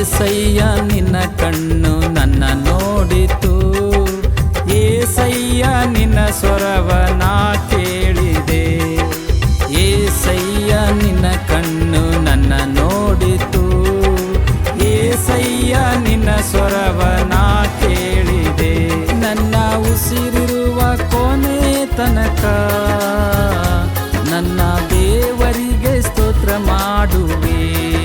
ಏಸಯ್ಯ ನಿನ್ನ ಕಣ್ಣು ನನ್ನ ನೋಡಿತು. ಏಸಯ್ಯ ನಿನ್ನ ಸ್ವರವ ನಾ ಕೇಳಿದೆ. ಏಸಯ್ಯ ನಿನ್ನ ಕಣ್ಣು ನನ್ನ ನೋಡಿತು. ಏಸಯ್ಯ ನಿನ್ನ ಸ್ವರವ ನಾ ಕೇಳಿದೆ. ನನ್ನ ಉಸಿರಿರುವ ಕೊನೆ ತನಕ ನನ್ನ ದೇವರಿಗೆ ಸ್ತೋತ್ರ ಮಾಡುವೆ.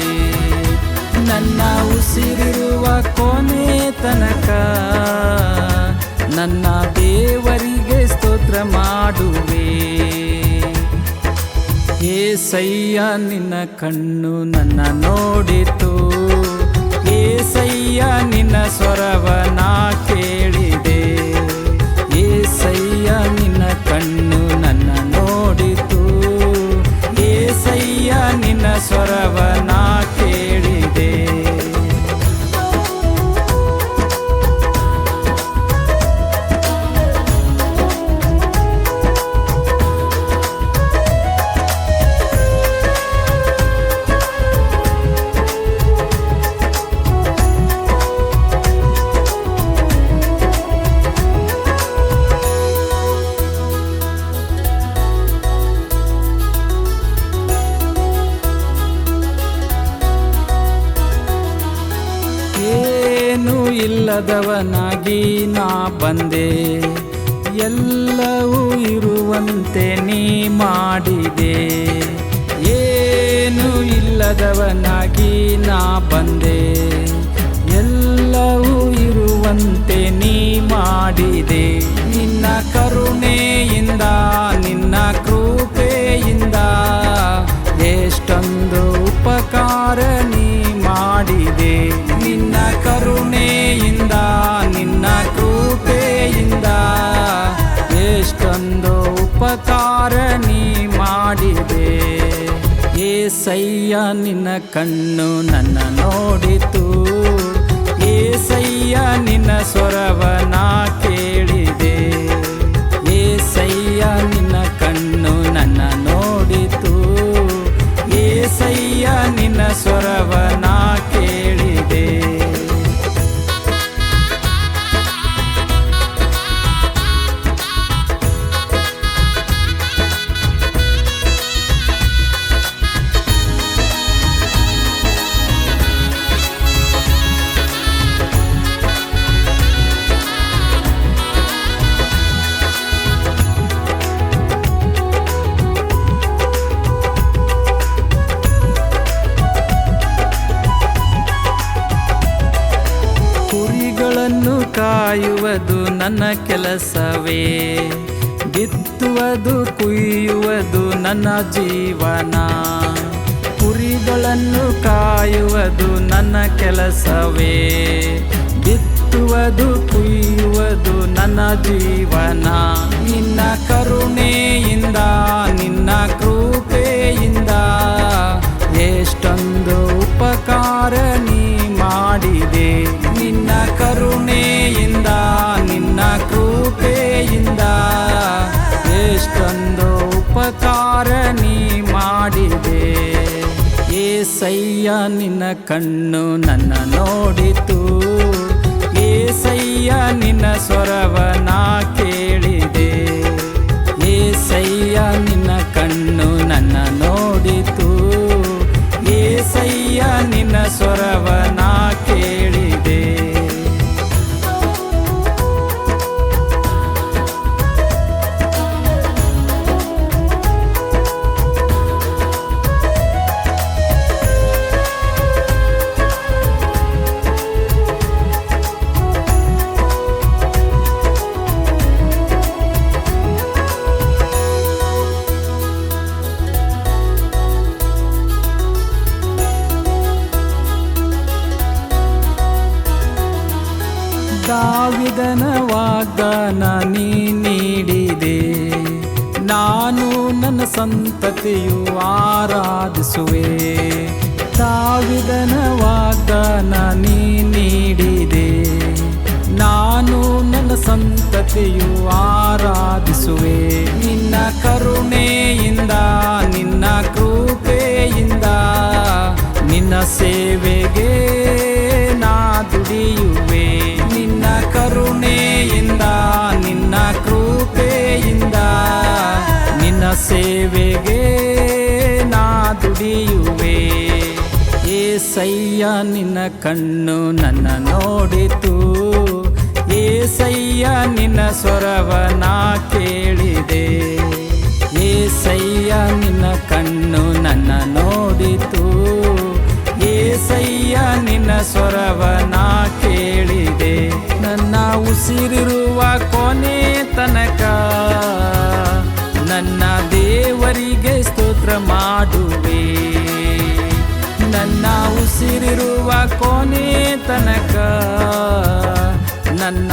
ನನ್ನ ಉಸಿರಿರುವ ಕೊನೆ ತನಕ ನನ್ನ ದೇವರಿಗೆ ಸ್ತೋತ್ರ ಮಾಡುವೆ. ಏಸಯ್ಯ, ನಿನ್ನ ಕಣ್ಣು ನನ್ನ ನೋಡಿತು. ಏಸಯ್ಯ, ನಿನ್ನ ಸ್ವರವನ ಕೇಳಿದೆ. ಏನು ಇಲ್ಲದವನಾಗಿ ನಾ ಬಂದೆ. ಎಲ್ಲವೂ ಇರುವಂತೆ ನೀ ಮಾಡಿದೆ. ಏನು ಇಲ್ಲದವನಾಗಿ ನಾ ಬಂದೆ. ಎಲ್ಲವೂ ಇರುವಂತೆ ನೀ ಮಾಡಿದೆ. ನಿನ್ನ ಕರುಣೆಯಿಂದ ಉಪಕಾರ ನೀ ಮಾಡಿದೆ ಏಸಯ್ಯ ನಿನ್ನ ಕಣ್ಣು ನನ್ನ ನೋಡಿತು. ಏಸಯ್ಯ ನಿನ್ನ ಸ್ವರವನ ಕಾಯುವುದು ನನ್ನ ಕೆಲಸವೇ. ಬಿತ್ತುವುದು, ಕುಯ್ಯುವುದು ನನ್ನ ಜೀವನ. ಕುರಿಗಳನ್ನು ಕಾಯುವುದು ನನ್ನ ಕೆಲಸವೇ. ಬಿತ್ತುವುದು, ಕುಯ್ಯುವುದು ನನ್ನ ಜೀವನ. ನಿನ್ನ ಕರುಣೆಯಿಂದ, ನಿನ್ನ ಕೃಪೆಯಿಂದ ಎಷ್ಟೊಂದು ಮಾಡಿದೆ. ಏಸಯ್ಯ ನಿನ್ನ ಕಣ್ಣು ನನ್ನ ನೋಡಿತು. ಏಸಯ್ಯ ನಿನ್ನ ಸ್ವರವನ ಕೇಳಿದೆ. ಏಸಯ್ಯ ವಾಗ್ದಾನ ನೀ ನೀಡಿದೆ. ನಾನು ನನ್ನ ಸಂತತಿಯು ಆರಾಧಿಸುವೆ. ತಾವಿದನ ವಾಗ್ದಾನ ನೀ ನೀಡಿದೆ. ನಾನು ನನ್ನ ಸಂತತಿಯು ಆರಾಧಿಸುವೆ. ನಿನ್ನ ಕರುಣೆಯಿಂದ, ನಿನ್ನ ಕೃಪೆಯಿಂದ, ನಿನ್ನ ಸೇವೆಗೆ ನಾ ದುಡಿಯುವೆ. ಏಸಯ್ಯ ನಿನ್ನ ಕಣ್ಣು ನನ್ನ ನೋಡಿತು. ಏಸಯ್ಯ ನಿನ್ನ ಸ್ವರವ ನಾ ಕೇಳಿದೆ. ಏಸಯ್ಯ ನಿನ್ನ ಕಣ್ಣು ನನ್ನ ನೋಡಿತು. ಏಸಯ್ಯ ನಿನ್ನ ಸ್ವರವ ನಾ ಕೇಳಿದೆ. ನನ್ನ ಉಸಿರಿರುವ ಕೊನೆ ತನಕ ನನ್ನ ದೇವರಿಗೆ ಸ್ತೋತ್ರ ಮಾಡುವೆ ನನ್ನ ಉಸಿರಿರುವ ಕೊನೆ ತನಕ ನನ್ನ